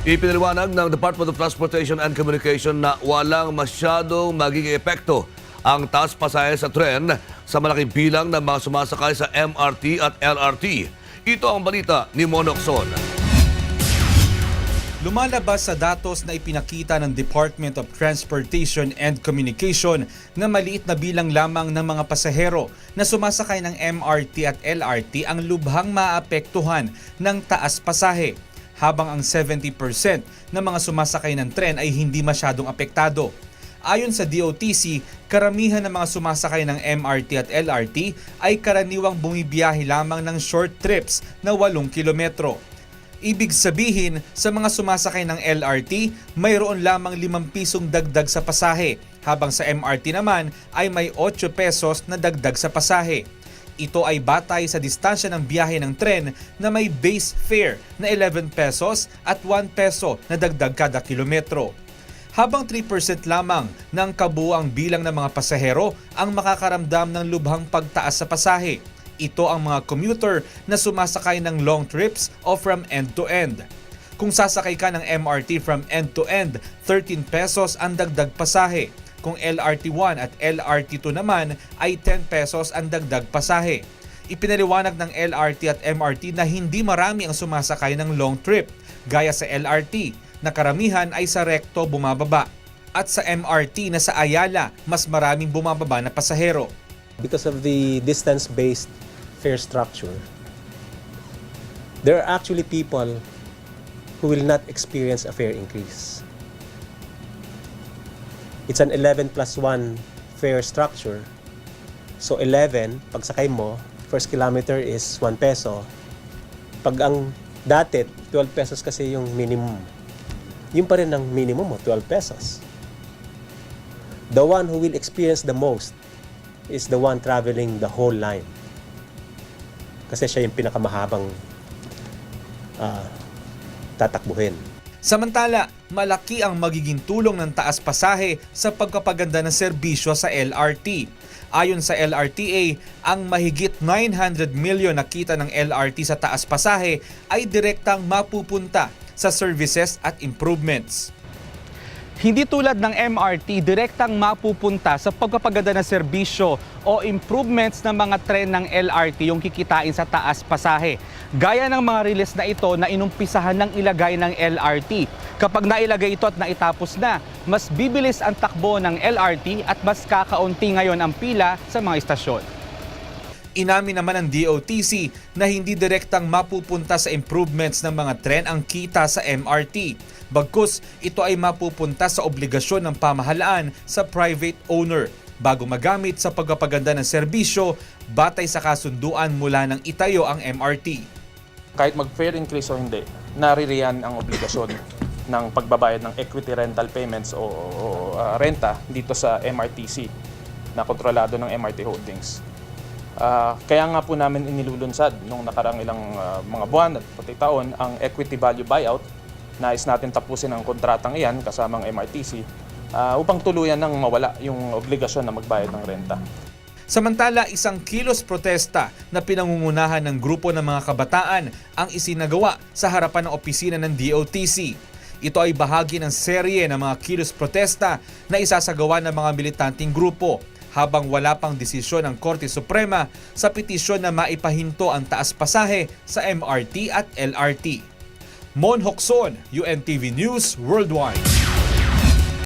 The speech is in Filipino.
Ipinaliwanag ng Department of Transportation and Communication na walang masyadong magiging epekto ang taas pasahe sa tren sa malaking bilang ng mga sumasakay sa MRT at LRT. Ito ang balita ni Monokson. Lumalabas sa datos na ipinakita ng Department of Transportation and Communication na maliit na bilang lamang ng mga pasahero na sumasakay ng MRT at LRT ang lubhang maapektuhan ng taas pasahe, habang ang 70% ng mga sumasakay ng tren ay hindi masyadong apektado. Ayon sa DOTC, karamihan ng mga sumasakay ng MRT at LRT ay karaniwang bumibiyahe lamang ng short trips na 8 kilometro. Ibig sabihin, sa mga sumasakay ng LRT, mayroon lamang 5 pisong dagdag sa pasahe, habang sa MRT naman ay may 8 pesos na dagdag sa pasahe. Ito ay batay sa distansya ng biyahe ng tren na may base fare na 11 pesos at 1 peso na dagdag kada kilometro. Habang 3% lamang ng kabuang bilang ng mga pasahero ang makakaramdam ng lubhang pagtaas sa pasahe. Ito ang mga commuter na sumasakay ng long trips o from end to end. Kung sasakay ka ng MRT from end to end, 13 pesos ang dagdag pasahe. Kung LRT1 at LRT2 naman ay 10 pesos ang dagdag pasahe. Ipinaliwanag ng LRT at MRT na hindi marami ang sumasakay ng long trip, gaya sa LRT, na karamihan ay sa rekto bumababa. At sa MRT na sa Ayala, mas maraming bumababa na pasahero. because of the distance-based fare structure, there are actually people who will not experience a fare increase. It's an 11 plus 1 fare structure. So 11, pag sakay mo, first kilometer is 1 peso. Pag ang dati, 12 pesos kasi yung minimum. Yun pa rin ang minimum mo, 12 pesos. The one who will experience the most is the one traveling the whole line. Kasi siya yung pinakamahabang ah, tatakbuhin. Samantala, malaki ang magiging tulong ng taas pasahe sa pagkapaganda ng serbisyo sa LRT. Ayon sa LRTA, ang mahigit 900 milyon na kita ng LRT sa taas pasahe ay direktang mapupunta sa services at improvements. Hindi tulad ng MRT, direktang mapupunta sa pagpapaganda ng serbisyo o improvements ng mga tren ng LRT yung kikitain sa taas pasahe. Gaya ng mga release na ito na inumpisahan ng ilagay ng LRT. Kapag nailagay ito at naitapos na, mas bibilis ang takbo ng LRT at mas kakaunti ngayon ang pila sa mga istasyon. Inamin naman ng DOTC na hindi direktang mapupunta sa improvements ng mga tren ang kita sa MRT. Bagkus, ito ay mapupunta sa obligasyon ng pamahalaan sa private owner bago magamit sa pagpapaganda ng serbisyo batay sa kasunduan mula ng itayo ang MRT. kahit mag-fare increase o hindi, naririyan ang obligasyon ng pagbabayad ng equity rental payments o, o, uh, renta dito sa MRTC na kontrolado ng MRT Holdings. Ah, kaya nga po namin inilulunsad nung nakarang ilang ah, mga buwan at pati taon ang equity value buyout. Nais natin tapusin ang kontratang iyan kasamang MRTC ah, upang tuluyan nang mawala yung obligasyon na magbayad ng renta. Samantala, isang kilos protesta na pinangungunahan ng grupo ng mga kabataan ang isinagawa sa harapan ng opisina ng DOTC. Ito ay bahagi ng serye ng mga kilos protesta na isasagawa ng mga militanteng grupo habang wala pang desisyon ng Korte Suprema sa petisyon na maipahinto ang taas pasahe sa MRT at LRT. Mon Hokson, UNTV News Worldwide.